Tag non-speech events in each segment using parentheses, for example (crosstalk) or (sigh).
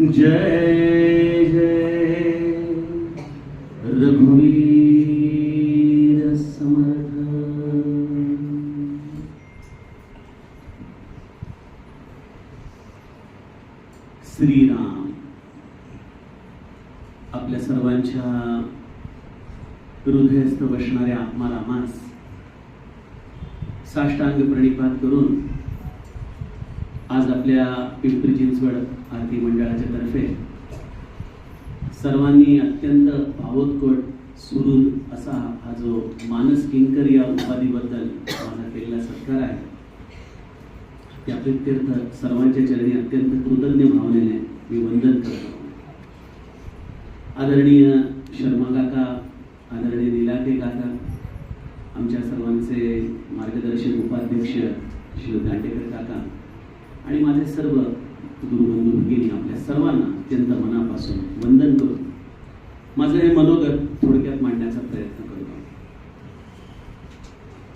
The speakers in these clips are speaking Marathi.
जय मानस किंकर या उपाधीबद्दल माझा केलेला सत्कार आहे. त्या प्रित्यर्थ सर्वांच्या चरणी अत्यंत कृतज्ञ भावनेने मी वंदन करतो. आदरणीय शर्मा काका आदरणीय निलाके काका आमच्या सर्वांचे मार्गदर्शक उपाध्यक्ष श्री दांडेकर काका आणि माझे सर्व गुरुबंधू भगिनी आपल्या सर्वांना अत्यंत मनापासून वंदन करून माझं हे मनोगत थोडक्यात मांडण्याचा प्रयत्न करतो.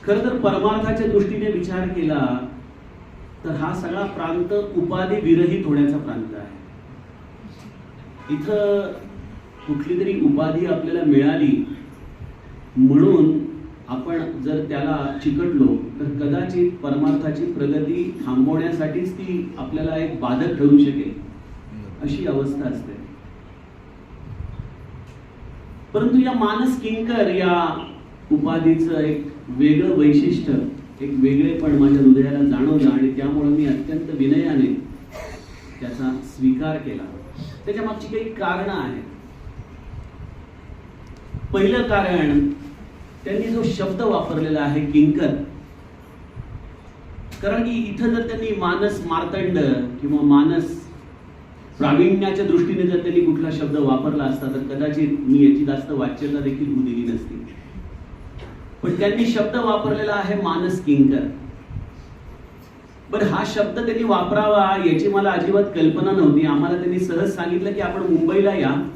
खरं तर परमार्थाच्या दृष्टीने विचार केला तर हा सगळा प्रांत उपाधी विरहित होण्याचा प्रांत आहे. इथं कुठली तरी उपाधी आपल्याला मिळाली म्हणून आपण जर त्याला चिकटलो तर कदाचित परमार्थाची प्रगती थांबवण्यासाठीच ती आपल्याला एक बाधक ठरू शकेल अशी अवस्था असते. परंतु या मानस किंकर या उपाधीचं एक वेगळं वैशिष्ट्य एक वेगळेपण माझ्या हृदयाला जाणवलं आणि त्यामुळे मी अत्यंत विनयाने त्याचा स्वीकार केला. त्याच्या मागची काही कारणं आहेत. पहिलं कारण त्यांनी जो शब्द वापरलेला आहे किंकर. कारण की इथं जर त्यांनी मानस मार्तंड किंवा मानस प्रावीण्याच्या दृष्टीने जर त्यांनी कुठला शब्द वापरला असता तर कदाचित मी याची जास्त वाच्यता देखील होऊ दिली नसती. पण त्यांनी शब्द वापरलेला आहे मानस किंकर. पण हा शब्द त्यांनी वापरावा याची मला अजिबात कल्पना नव्हती. आम्हाला त्यांनी सहज सांगितलं की आपण मुंबईला या.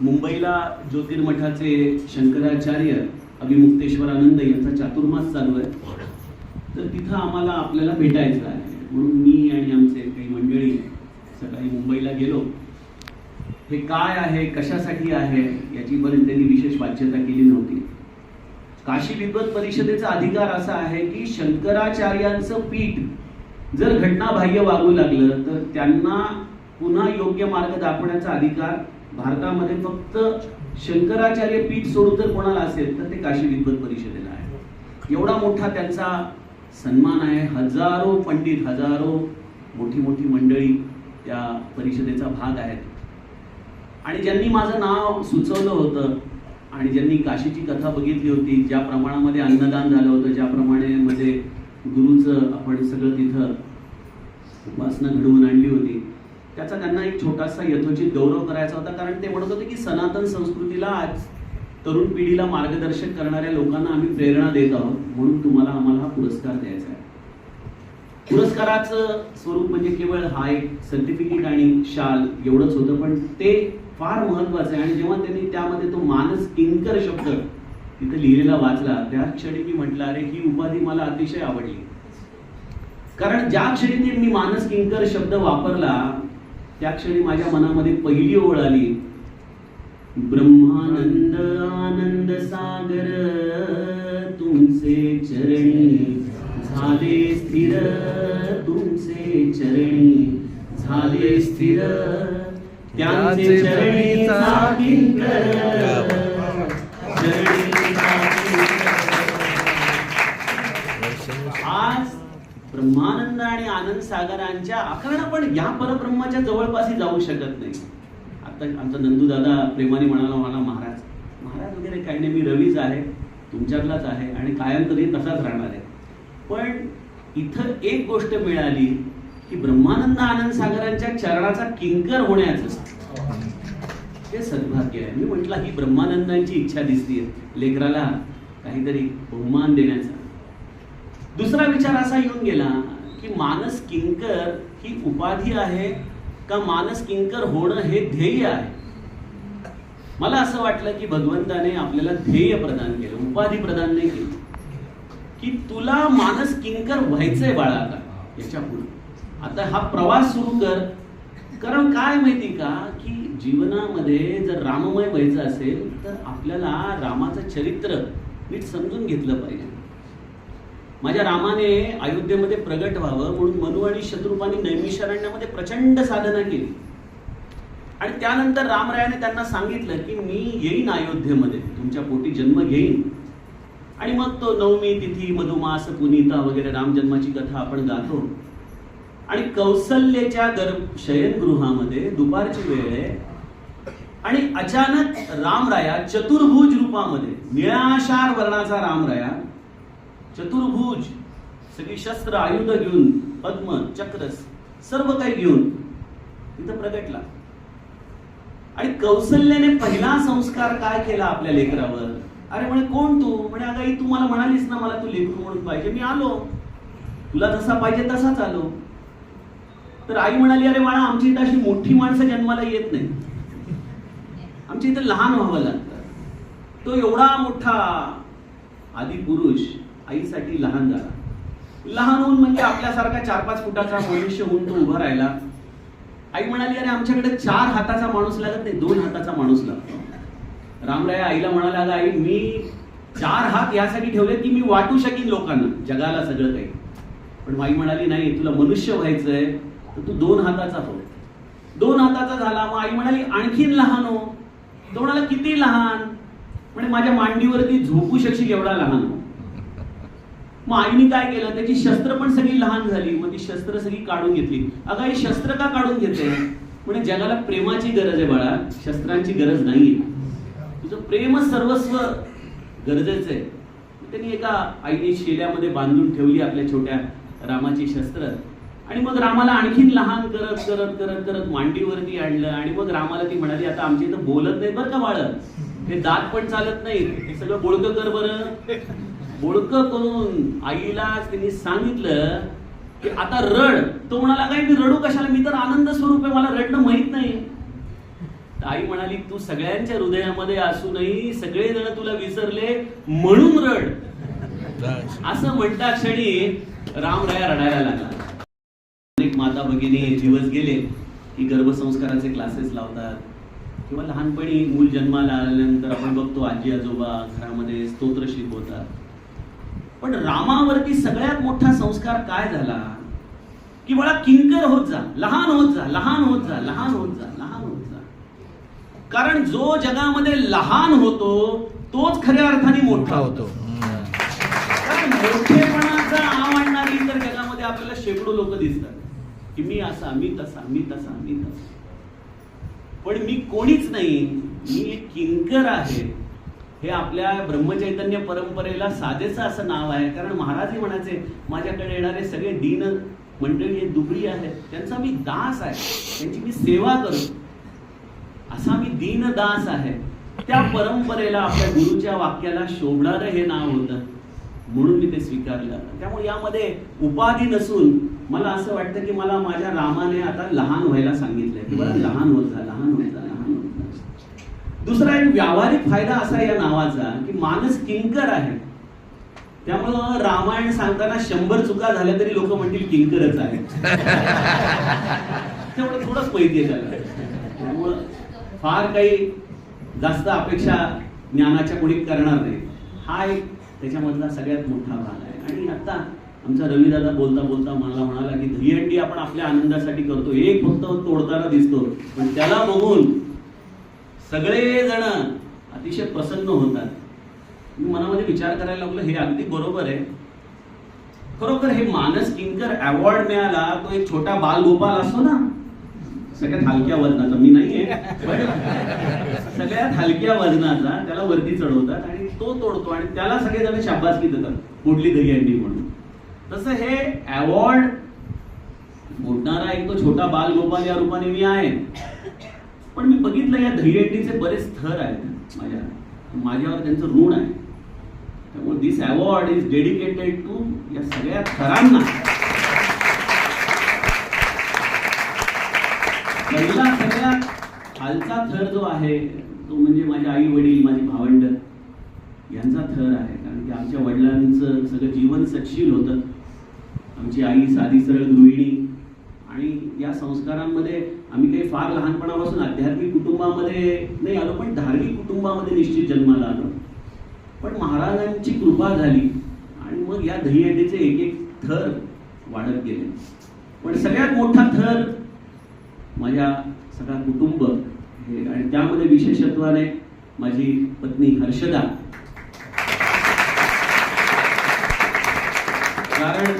मुंबईला ज्योतिर्मठाचे शंकराचार्य अभिमुक्तेश्वर आनंद यांचा चातुर्मास चालू आहे. तर तिथं आम्हाला आपल्याला भेटायचं आहे. म्हणून मी आणि आमचे काही मंडळी सकाळी मुंबईला गेलो. हे काय आहे कशासाठी आहे याची पर्यंत त्यांनी विशेष वाच्यता केली नव्हती. काशी विद्वत परिषदेचा अधिकार असा आहे की शंकराचार्यांचं पीठ जर घटनाबाह्य वागू लागलं तर त्यांना पुन्हा योग्य मार्ग दाखवण्याचा अधिकार भारतामध्ये फक्त शंकराचार्य पीठ सोडून जर कोणाला असेल तर ते काशी विद्वत परिषदेला आहे. एवढा मोठा त्यांचा सन्मान आहे. हजारो पंडित हजारो मोठी मोठी मंडळी त्या परिषदेचा भाग आहेत. आणि ज्यांनी माझं नाव सुचवलं होतं आणि ज्यांनी काशीची कथा बघितली होती ज्या प्रमाणामध्ये अन्नदान झालं होतं ज्याप्रमाणे मध्ये म्हणजे गुरुचं आपण सगळं तिथं उपासना घडवून आणली होती त्याचा त्यांना एक छोटासा यथोचित गौरव करायचा होता. कारण ते म्हणत होते की सनातन संस्कृतीला आज तरुण पिढीला मार्गदर्शन करणाऱ्या लोकांना आम्ही प्रेरणा देत आहोत म्हणून तुम्हाला आम्हाला हा पुरस्कार द्यायचा आहे. पुरस्काराचं स्वरूप म्हणजे केवळ हा एक सर्टिफिकेट आणि शाल एवढंच होतं पण ते फार महत्वाचं आहे. आणि जेव्हा त्यांनी त्यामध्ये तो मानस किंकर शब्द तिथे लिहिलेला वाचला त्या क्षणी मी म्हटलं अरे ही उपाधी मला अतिशय आवडली. कारण ज्या क्षणी मी मानस किंकर शब्द वापरला त्या क्षणी माझ्या मनामध्ये पहिली ओळ आली. ब्रह्मानंद आनंद सागर तुमचे चरणी झाले स्थिर तुमचे चरणी झाले स्थिर. त्यांचे चरणीचा. आज ब्रह्मानंद आणि आनंद सागरांच्या कारण आपण या परब्रह्माच्या जवळपासही जाऊ शकत नाही आता आमचा नंदू दादा प्रेमाने म्हणाला मला महाराज महाराज वगैरे काही नाही मी रवीच आहे तुमच्यातलाच आहे आणि कायम तरी तसाच राहणार आहे पण इथं एक गोष्ट मिळाली की ब्रह्मानंद आनंद सागरांच्या चरणाचा किंकर होण्याचं. हे सद्भाग्य आहे. मी म्हटलं ही ब्रह्मानंदांची इच्छा दिसतीये. लेकराला काहीतरी बहुमान देण्याचा. दुसरा विचार असा येऊन गेला की मानस किंकर ही उपाधी आहे का मानस किंकर होणं हे ध्येय आहे? मला असं वाटलं की भगवंताने आपल्याला ध्येय प्रदान केलं उपाधी प्रदान नाही केली. की तुला मानस किंकर व्हायचंय बाळा आता याच्यापुढे आता हा प्रवास सुरू कर. कारण काय माहिती का? की जीवनामध्ये जर राममय व्हायचं असेल तर आपल्याला रामाचं चरित्र नीट समजून घेतलं पाहिजे. माझ्या रामाने अयोध्येमध्ये प्रगट व्हावं म्हणून मनु आणि शत्रुपानी नैमिषारण्यामध्ये प्रचंड साधना केली. आणि त्यानंतर रामरायाने त्यांना सांगितलं की मी येईन अयोध्येमध्ये. तुमच्या पोटी जन्म घेईन. आणि मग तो नवमी तिथी मधुमास पुनीता वगैरे रामजन्माची कथा आपण गातो. आणि कौसल्येच्या गर्भ शयनगृहामध्ये दुपारची वेळ आहे. आणि अचानक रामराया चतुर्भुज रूपामध्ये निळाशार वर्णाचा रामराया चतुर्भुज सगळी शस्त्र आयुध घेऊन पद्म चक्र सर्व काही घेऊन तिथं प्रगटला आणि कौसल्याने पहिला संस्कार काय केला आपल्या लेकरावर? अरे म्हणे कोण तू? म्हणे अगं आई तू मला म्हणालीस ना मला तू लेकरू म्हणून पाहिजे. मी आलो. तुला जसा पाहिजे तसाच आलो. तर आई म्हणाली अरे बाळा आमची इथं अशी मोठी माणसं जन्माला येत नाही आमच्या इथं लहान व्हावं लागतं. तो एवढा मोठा आदी पुरुष आईसाठी लहान झाला. लहान होऊन म्हणजे आपल्यासारखा चार पाच फुटाचा मनुष्य होऊन तो उभा राहिला. आई म्हणाली अरे आमच्याकडे चार हाताचा माणूस लागत नाही दोन हाताचा माणूस लागतो. रामराय आईला म्हणाला अगं आई मी चार हात यासाठी ठेवले की मी वाटू शकेन लोकांना जगाला सगळं काही. पण आई म्हणाली नाही तुला मनुष्य व्हायचंय तर तू दोन हाताचा हो. दोन हाताचा झाला मग आई म्हणाली आणखीन लहान हो. तो म्हणाला किती लहान? म्हणजे माझ्या मांडीवरती झोपू शकशील एवढा लहान हो. मग आईने काय केलं त्याची शस्त्र पण सगळी लहान झाली मग ती शस्त्र सगळी काढून घेतली. अगं आई शस्त्र का काढून घेते? म्हणजे जगाला प्रेमाची गरज आहे बाळा शस्त्रांची गरज नाही तुझं प्रेम सर्वस्व गरजेचं आहे. त्यांनी एका आईने शेल्यामध्ये बांधून ठेवली आपल्या छोट्या रामाची शस्त्र. आणि मग रामाला आणखीन लहान करत करत करत करत मांडीवरती आणलं आणि मग रामाला ती म्हणाली आता आमच्या इथं बोलत नाही बरं का बाळ. हे दात पण चालत नाही हे सगळं बोळकं कर बरं. बोळकं करून आईला त्यांनी सांगितलं की आता रड. तो म्हणाला काय मी रडू कशाला? मी तर आनंद स्वरूप आहे मला रडणं माहीत नाही. आई म्हणाली तू सगळ्यांच्या हृदयामध्ये असूनही सगळे जण तुला विसरले म्हणून रड. असं म्हणता क्षणी रामराया रडायला लागला. माता भगिनी दिवस गेले की गर्भसंस्काराचे क्लासेस लावतात. किंवा लहानपणी मूल जन्माला आल्यानंतर आपण बघतो आजी आजोबा घरामध्ये स्तोत्र शिकवतात. पण रामावरती सगळ्यात मोठा संस्कार काय झाला? की मला किंकर होत जा लहान होत जा लहान होत जा लहान होत जा लहान होत जा. कारण जो जगामध्ये लहान होतो तोच खऱ्या अर्थाने मोठा होतो. कारण मोठेपणाचा आव आणणारी तर जगामध्ये आपल्याला शेकडो लोक दिसतात. की मी असा मी तसा मी तसा मी तसा. पण मी कोणीच नाही मी एक किंकर आहे. हे आपल्या ब्रह्मचैतन्य परंपरेला साधेचं असं नाव आहे. कारण महाराजही म्हणायचे माझ्याकडे येणारे सगळे दीन मंडळी हे दुबळी आहेत. त्यांचा मी दास आहे. त्यांची मी सेवा करतो असा मी दीन दास आहे. त्या परंपरेला आपल्या गुरुच्या वाक्याला शोभणारं हे नाव होतं. म्हणून मी ते स्वीकारलं. त्यामुळे यामध्ये उपाधी नसून मला असं वाटतं की मला माझ्या रामाने आता लहान व्हायला सांगितलंय. की बरं लहान होत जा लहान होत जा लहान होत जा. दुसरा एक व्यावहारिक फायदा असा या नावाचा की माणूस किंकर आहे. त्यामुळं रामायण सांगताना शंभर चुका झाल्या तरी लोक म्हणतील किंकरच आहे. (laughs) तेवढं थोडंच माहिती आहे त्याला. त्यामुळं फार काही जास्त अपेक्षा ज्ञानाच्या कोणी करणार नाही. हा एक त्याच्यामधला सगळ्यात मोठा भाग आहे. आणि आता आमचा रविदादा बोलता बोलता मला म्हणाला की दहीहंडी आपण आपल्या आनंदासाठी करतो. एक फक्त तोडताना दिसतो. पण त्याला बघून सगळे जण अतिशय प्रसन्न होतात. मी मनामध्ये विचार करायला लागलो हे अगदी बरोबर आहे. खरोखर हे मानस किंकर अवॉर्ड मिळाला तो एक छोटा बालगोपाल असतो ना सगळ्यात हलक्या वजनाचा. मी नाहीये. सगळ्यात हलक्या वजनाचा त्याला वरती चढवतात आणि तो तोडतो आणि त्याला सगळेजण शाबासकी देतात. मोडली दहीहंडी म्हणून. तसं हे अवॉर्ड मोडणारा एक तो छोटा बाल गोपाल या रूपाने मी आहे. पण मी बघितलं या दहीहंडीचे बरेच थर आहेत माझ्या. माझ्यावर त्यांचं ऋण आहे. त्यामुळे this award is dedicated to या सगळ्या थरांना. पहिला सगळ्यात खालचा थर जो आहे तो म्हणजे माझे आई वडील माझी भावंड यांचा थर आहे. कारण की आमच्या वडिलांचं सगळं जीवन सच्छील होतं. आमची आई साधी सरळ गृहिणी. आणि या संस्कारांमध्ये आम्ही काही फार लहानपणापासून आध्यात्मिक कुटुंबामध्ये नाही आलो पण धार्मिक कुटुंबामध्ये निश्चित जन्माला आलो. पण महाराजांची कृपा झाली आणि मग या दहीहंडीचे एक एक थर वाढत गेले. पण सगळ्यात मोठा थर माझ्या सगळा कुटुंब हे- आणि त्यामध्ये विशेषत्वाने माझी पत्नी हर्षदा. कारण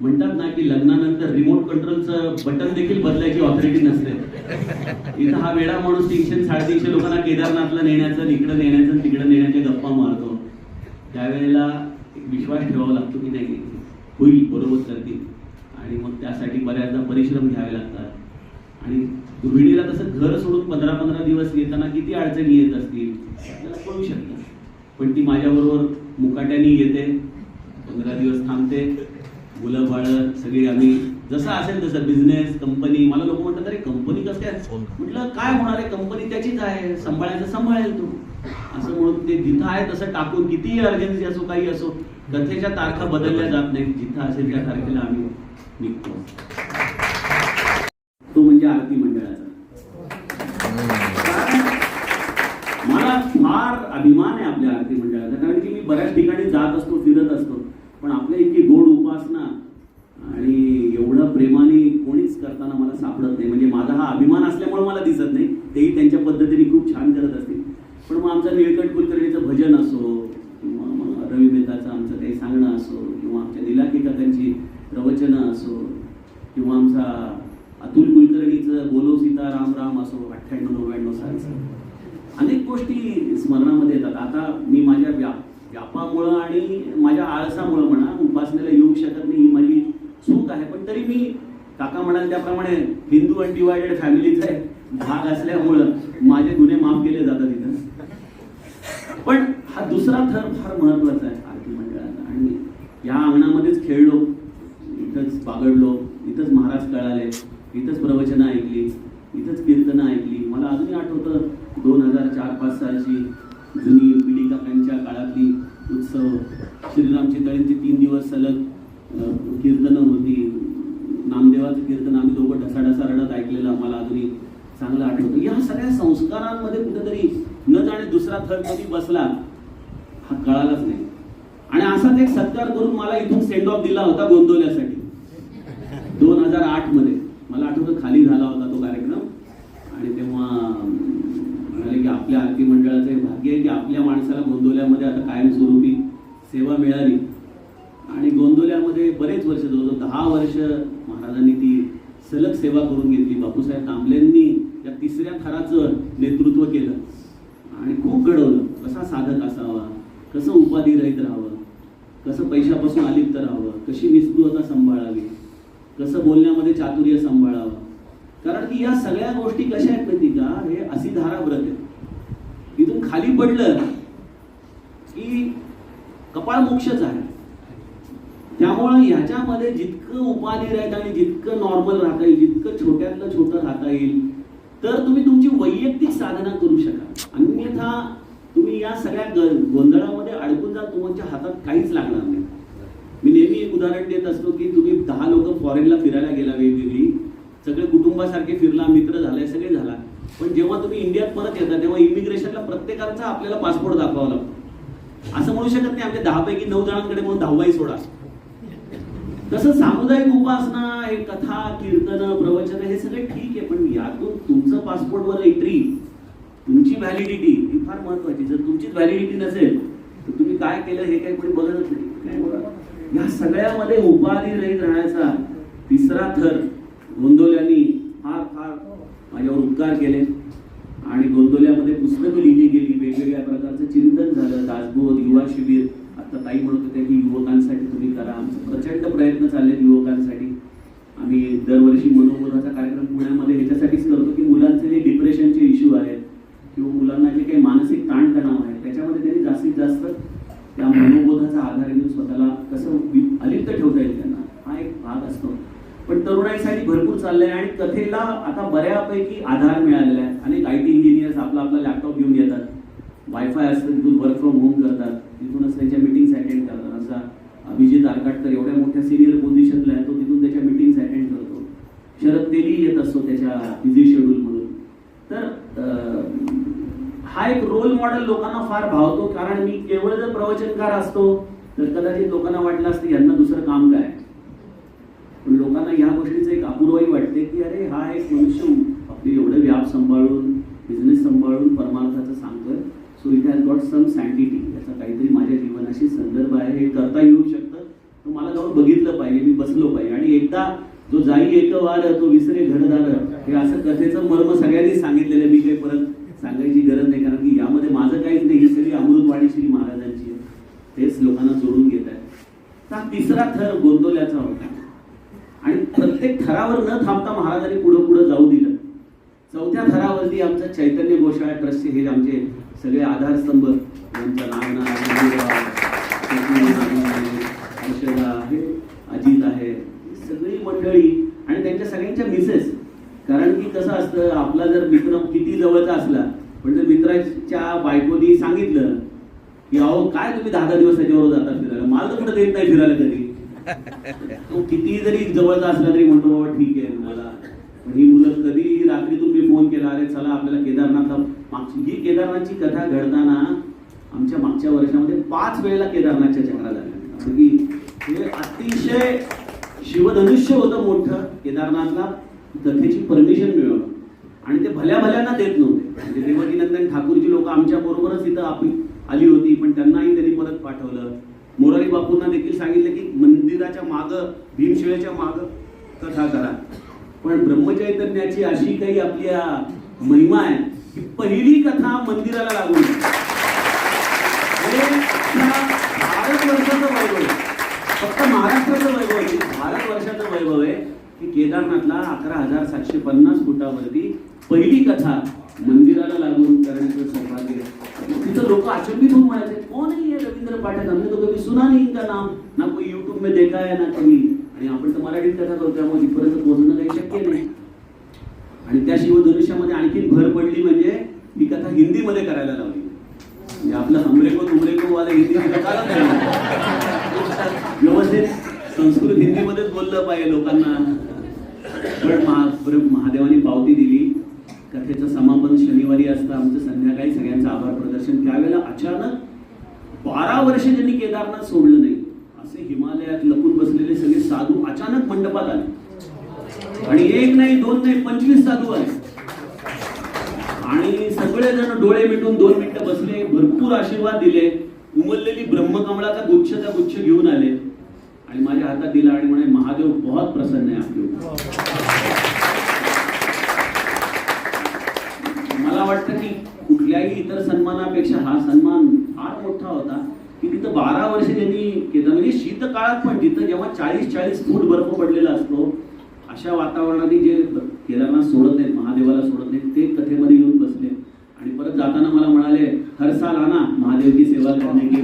म्हणतात ना की लग्नानंतर रिमोट कंट्रोलचं बटन देखील बदलायची ऑथॉरिटी नसते. इथं हा वेळा माणूस तीनशे साडेतीनशे लोकांना केदारनाथला नेण्याचं इकडं नेण्याचं तिकडं नेण्याच्या गप्पा मारतो. त्यावेळेला एक विश्वास ठेवावा लागतो की नाही होईल बरोबर करतील. आणि मग त्यासाठी बऱ्याचदा परिश्रम घ्यावे लागतात. आणि गृहिणीला तसं घर सोडून पंधरा पंधरा दिवस येताना किती अडचणी येत असतील? आपल्याला कळू शकतं. पण ती माझ्याबरोबर मुकाट्याने येते पंधरा दिवस थांबते मुलं बाळं सगळी आम्ही जसं असेल तसं बिझनेस कंपनी मला लोक म्हणतात अरे कंपनी कसं काय? म्हटलं काय होणार आहे? कंपनी त्याचीच आहे. सांभाळायचं सांभाळेल तू. असं म्हणून ते जिथं आहे तसं टाकून कितीही अर्जन्सी असो काही असो कथेच्या तारखा बदलल्या जात नाहीत. जिथं असेल त्या तारखेला आम्ही निघतो. म्हणजे आरती मंडळाचा. मला फार अभिमान आहे आपल्या आरती मंडळाचा कारण की मी बऱ्याच ठिकाणी जात असतो फिरत असतो. पण आपल्या इतकी गोड उपासना आणि एवढं प्रेमाने कोणीच करताना मला सापडत नाही. म्हणजे माझा हा अभिमान असल्यामुळे मला दिसत नाही. तेही त्यांच्या पद्धतीने खूप छान करत असतील. पण मग आमचं निळकंठ कुलकर्णीचं भजन असो किंवा मग रवी मेहताचं आमचं काही सांगणं असो किंवा आमच्या निलाकी काकांची प्रवचनं असो किंवा आमचा अतुल कुलकर्णीचं बोलो सीता राम राम असो अठ्ठ्याण्णव अनेक गोष्टी स्मरणामध्ये येतात. आता मी माझ्या व्या व्यापामुळं आणि माझ्या आळसामुळं म्हणा उपासनेला येऊ शकत नाही ही माझी चूक आहे. पण तरी मी काका म्हणाल त्याप्रमाणे हिंदू आणि डिवायडेड फॅमिलीचा भाग असल्यामुळं माझे गुन्हे माफ केले जातात इथं. पण हा दुसरा थर फार महत्त्वाचा आहे आरती मंडळाचा. आणि या अंगणामध्येच खेळ आठवतं दोन हजार चार पाच सालची जुनी पिढी काकांच्या काळातली उत्सव. श्रीराम तळींचे तीन दिवस सलग कीर्तनं होती. नामदेवाचं कीर्तन आम्ही दोघं ढसाढसा रडत ऐकलेलं आम्हाला अजूनही चांगलं आठवतं. या सगळ्या संस्कारांमध्ये कुठेतरी न जाणे दुसरा थर कधी बसला हा कळालाच नाही. आणि असाच एक सत्कार करून मला इथून सेंड ऑफ दिला होता गोंदवल्यासाठी. दोन हजार आठमध्ये मला आठवतं खाली झाला होता तो कार्यक्रम. आणि तेव्हा म्हणाले की आपल्या आरती मंडळाचं हे भाग्य आहे की आपल्या माणसाला गोंदवल्यामध्ये आता कायमस्वरूपी सेवा मिळाली. आणि गोंदवल्यामध्ये बरेच वर्ष जवळजवळ दहा वर्ष महाराजांनी ती सलग सेवा करून घेतली. बापूसाहेब तांबलेंनी या तिसऱ्या थराचं नेतृत्व केलं. आणि खूप घडवलं. कसा साधक असावा? कसं उपाधी रहित राहावं? कसं पैशापासून अलिप्त राहावं? कशी निस्पृहता सांभाळावी? कसं बोलण्यामध्ये चातुर्य सांभाळावं? कारण की या सगळ्या गोष्टी कशा आहेत माहिती का? हे अशी धारा व्रत आहे. इथून खाली पडलं की कपाळ मोक्षच आहे. त्यामुळं ह्याच्यामध्ये जितकं उपाधी राहत आणि जितकं नॉर्मल राहता येईल जितकं छोट्यातलं छोटं राहता येईल तर तुम्ही तुमची वैयक्तिक साधना करू शकाल. अन्यथा तुम्ही या सगळ्या गोंधळामध्ये अडकून जा तुमच्या हातात काहीच लागणार नाही. मी नेहमी एक उदाहरण देत असतो की तुम्ही दहा लोक फॉरेनला फिरायला गेला वेगवेगळी सगळे कुटुंबासारखे फिरला मित्र झाले सगळे झाला. पण जेव्हा तुम्ही इंडियात परत येता तेव्हा इमिग्रेशनला प्रत्येकाचा आपल्याला पासपोर्ट दाखवावा लागतो. असं म्हणू शकत नाही आमच्या दहा पैकी नऊ जणांकडे म्हणून दहावाही सोडा. तसं सामुदायिक उपासना हे कथा कीर्तन प्रवचन हे सगळे ठीक आहे पण यातून तुमचं पासपोर्टवर एंट्री तुमची व्हॅलिडिटी ही फार महत्वाची. जर तुमचीच व्हॅलिडिटी नसेल तर तुम्ही काय केलं हे काही कोणी बघतच नाही. काय बघा? या सगळ्यामध्ये उपाधी रहित राहण्याचा तिसरा थर गोंदवल्यांनी फार फार माझ्यावर उपकार केले. आणि गोंदवल्यामध्ये पुस्तकं लिहिली गेली वेगवेगळ्या प्रकारचं चिंतन झालं. दासबोध युवा शिबिर. आता ताई म्हणत होत्या की युवकांसाठी तुम्ही करा. आमचे प्रचंड प्रयत्न चालले युवकांसाठी. आम्ही दरवर्षी मनोबोधाचा कार्यक्रम पुण्यामध्ये ह्याच्यासाठीच करतो की मुलांचे जे डिप्रेशनचे इश्यू आहेत किंवा मुलांना जे काही मानसिक ताणतणाव आहे त्याच्यामध्ये त्यांनी जास्तीत जास्त त्या मनोबोधाचा आधार घेऊन स्वतःला कसं अलिप्त ठेवता येईल त्यांना. हा एक भाग असतो. पण तरुणाईसाठी भरपूर चाललंय आणि कथेला आता बऱ्यापैकी आधार मिळालेला आहे. अनेक आय टी इंजिनियर्स आपला आपला लॅपटॉप घेऊन येतात. वायफाय असतं तिथून वर्क फ्रॉम होम करतात. तिथूनच त्यांच्या मिटिंग्स अटेंड करतात. असा अभिजित आरकाटकर एवढ्या मोठ्या सिनियर पोझिशनला आहे तो तिथून त्याच्या मिटिंग्स अटेंड करतो. शरद तेली येत असतो त्याच्या बिझी शेड्यूल म्हणून तर हा एक रोल मॉडेल लोकांना फार भावतो कारण मी केवळ जर प्रवचनकार असतो तर कदाचित लोकांना वाटलं असतं यांना दुसरं काम काय? पण लोकांना या गोष्टीचं एक अपूर्वही वाटते की अरे हा एक मनुष्य आपली एवढं व्याप सांभाळून बिझनेस सांभाळून परमार्थाचं सांगतोय. So it has got some sanctity याचा काहीतरी माझ्या जीवनाशी संदर्भ आहे. हे करता येऊ शकतं. तर मला जाऊन बघितलं पाहिजे. मी बसलो पाहिजे. आणि एकदा जो जाई एक वार तो विसरे घडदार हे असं कथेचं मर्म सगळ्यांनी सांगितलेलं मी काही परत सांगायची गरज नाही. कारण की यामध्ये माझं काहीच नाही. ही सगळी अमृतवाणी श्री महाराजांची आहे. तेच लोकांना जोडून घेत आहे हा तिसरा थर गोंदवल्याचा होता. प्रत्येक थरावर न थांबता महाराजांनी पुढं पुढं जाऊ दिलं. चौथ्या थरावरती आमचं चैतन्य गोशाळा ट्रस्टचे हे आमचे सगळे आधारस्तंभ यांच्या नागना आहे, अजित आहे सगळी मंडळी आणि त्यांच्या सगळ्यांच्या मिसेस कारण की कसं असतं आपला जर मित्र किती जवळचा असला पण जर मित्राच्या बायकोनी सांगितलं की अहो काय तुम्ही दहा दहा दिवस त्याच्यावर जाता फिरायला? मला तर कुठं देत नाही फिरायला कधी. तो किती जरी जवळचा असला तरी म्हणतो बाबा ठीक आहे मला ही मुलं कधी रात्री तुम्ही फोन केला अरे चला आपल्याला केदारनाथला मागची ही केदारनाथची कथा घडताना आमच्या मागच्या वर्षामध्ये पाच वेळेला केदारनाथच्या चक्रा झाल्या की हे अतिशय शिवधनुष्य होतं मोठं केदारनाथला. कथेची परमिशन मिळवणं. आणि ते भल्या भल्यांना देत नव्हते. म्हणजे देवकीनंदन ठाकूरची लोक आमच्या बरोबरच इथं आपली आली होती पण त्यांनाही त्यांनी परत पाठवलं. मुरारी बापूंना देखील सांगितलं की मंदिराच्या माग भीमशिळेच्या माग कथा करा. पण ब्रह्मचैतन्याची अशी काही आपली महिमा आहे की पहिली कथा मंदिराला लागून म्हणजे भारत अख्ख्या भारतवर्षाचं वैभव आहे. फक्त महाराष्ट्राचं वैभव आहे भारत वर्षाचं वैभव आहे की केदारनाथला अकरा हजार सातशे पन्नास फुटावरती पहिली कथा मंदिराला लागून करण्याचं सौभाग्य तिथं लोक अचंबित होऊन म्हणायचे कौन है ये रवींद्र पाठक हमने तो कभी सुना नहीं इनका नाम ना कोई यूट्यूब में देखा है ना कभी आणि आपण तर मराठीत कथा करतो त्यामुळे इथपर्यंत पोहोचणं काही शक्य नाही. आणि त्या शिवधनुष्यामध्ये आणखी भर पडली म्हणजे ही कथा हिंदीमध्ये करायला लावली. म्हणजे आपलं हमरेको तुमरेको वाले हिंदी व्यवस्थित संस्कृत हिंदीमध्येच बोललं पाहिजे लोकांना. पण महा- महादेवाने पावती दिली. कथेचं समापन शनिवारी असतं. आमचं संध्याकाळी सगळ्यांचं आभार प्रदर्शन. त्यावेळेला अचानक बारा वर्ष त्यांनी केदारनाथ सोडलं नाही असे हिमालयात लपून बसलेले सगळे साधू अचानक मंडपात आले. आणि एक नाही दोन नाही पंचवीस साधू आले. आणि सगळेजण डोळे मिटून दोन मिनिटं बसले भरपूर आशीर्वाद दिले. उमललेली ब्रह्मकमळाचा गुच्छचा गुच्छ घेऊन आले. आणि माझ्या हातात दिला आणि म्हणे महादेव बहुत प्रसन्न आहे आपले. मला वाटतं की कुठल्याही इतर सन्मानापेक्षा हा सन्मान फार मोठा होता. तिथं बारा वर्ष त्यांनी केलं. म्हणजे शीत काळात पण तिथं जेव्हा चाळीस चाळीस फूट बर्फ पडलेला असतो अशा वातावरणाने जे केदारनाथ सोडत नाहीत महादेवाला सोडत नाहीत ते कथेमध्ये येऊन बसले. आणि परत जाताना मला म्हणाले हर साल आना महादेव की सेवा करणे के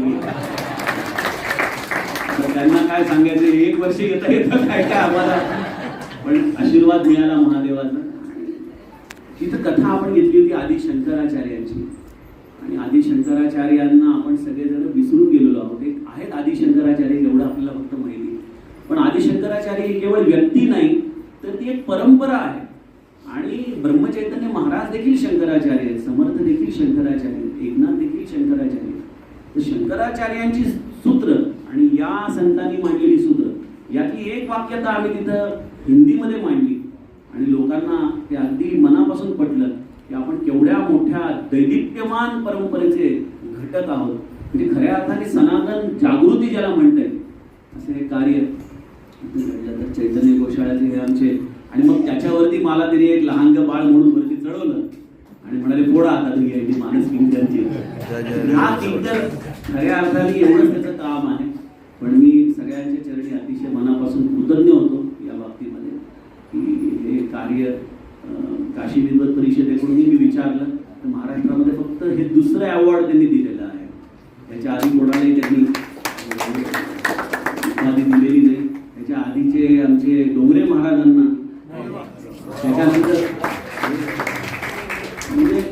तर त्यांना काय सांगायचं एक वर्ष येता येतं काय काय आम्हाला. पण आशीर्वाद मिळाला महादेवाचा. तिथं कथा आपण घेतली होती आधी शंकराचार्यांची. आणि आदिशंकराचार्यांना आपण सगळेजण विसरून गेलेलो आहोत. एक आहेत आदिशंकराचार्य एवढं आपल्याला फक्त माहिती. आहे. पण आदिशंकराचार्य ही केवळ व्यक्ती नाही तर ती एक परंपरा आहे. आणि ब्रह्मचैतन्य महाराज देखील शंकराचार्य समर्थ देखील शंकराचार्य एकनाथ देखील शंकराचार्य तर शंकराचार्यांची सूत्र आणि या संतांनी मांडलेली सूत्र यातली एक वाक्यता आम्ही तिथं हिंदीमध्ये मांडली. आणि लोकांना ते अगदी मनापासून पटलं. की आपण केवढ्या मोठ्या दैदिप्यमान परंपरेचे घटक आहोत. म्हणजे खऱ्या अर्थाने सनातन जागृती ज्याला म्हणते असे हे कार्य तर चैतन्य गोशाळाचे हे आमचे आणि मग त्याच्यावरती मला तरी एक लहानग बाळ म्हणून वरती चढवलं. आणि म्हणाले फोडा आता तुम्ही याची मानस किंकरची हा किंकर खऱ्या अर्थाने एवढंच त्याचं काम आहे. पण मी सगळ्यांच्या चरणी अतिशय मनापासून कृतज्ञ होतो या बाबतीमध्ये की हे कार्य काशी विद्वत परिषदेकडूनही मी विचारलं. तर महाराष्ट्रामध्ये फक्त हे दुसरं अवॉर्ड त्यांनी दिलेलं आहे. त्याच्या आधी कोणालाही त्यांनी उपाधी दिलेली नाही. त्याच्या आधीचे आमचे डोंगरे महाराजांना. त्याच्यानंतर म्हणजे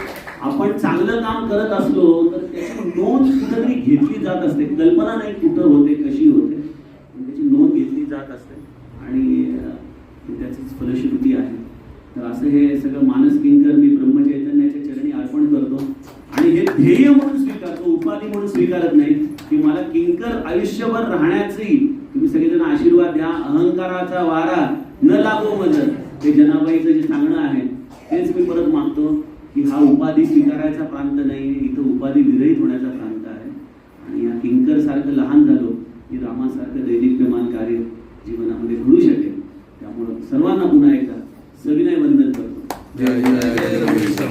आपण चांगलं काम करत असलो तर त्याची नोंद कुठेतरी घेतली जात असते. कल्पना नाही कुठं होते कशी होते. त्याची नोंद घेतली जात असते. आणि त्याची त्याचीच फलश्रुती आहे. तर असं हे सगळं मानस किंकर मी ब्रह्मचैतन्याच्या चरणी अर्पण करतो. आणि हे ध्येय म्हणून स्वीकारतो उपाधी म्हणून स्वीकारत नाही की मला किंकर आयुष्यभर राहण्याची तुम्ही सगळेजण आशीर्वाद द्या अहंकाराचा वारा न लागो मजर हे जनाबाईचं जे सांगणं आहे तेच मी परत मागतो की हा उपाधी स्वीकारायचा प्रांत नाही इथं उपाधी विरहित होण्याचा प्रांत आहे. आणि या किंकर सारखं लहान झालो की रामासारखं दैनिक प्रमाण कार्य जीवनामध्ये घडू शकेल. त्यामुळं सर्वांना पुन्हा एकदा सविनय वंदन करतो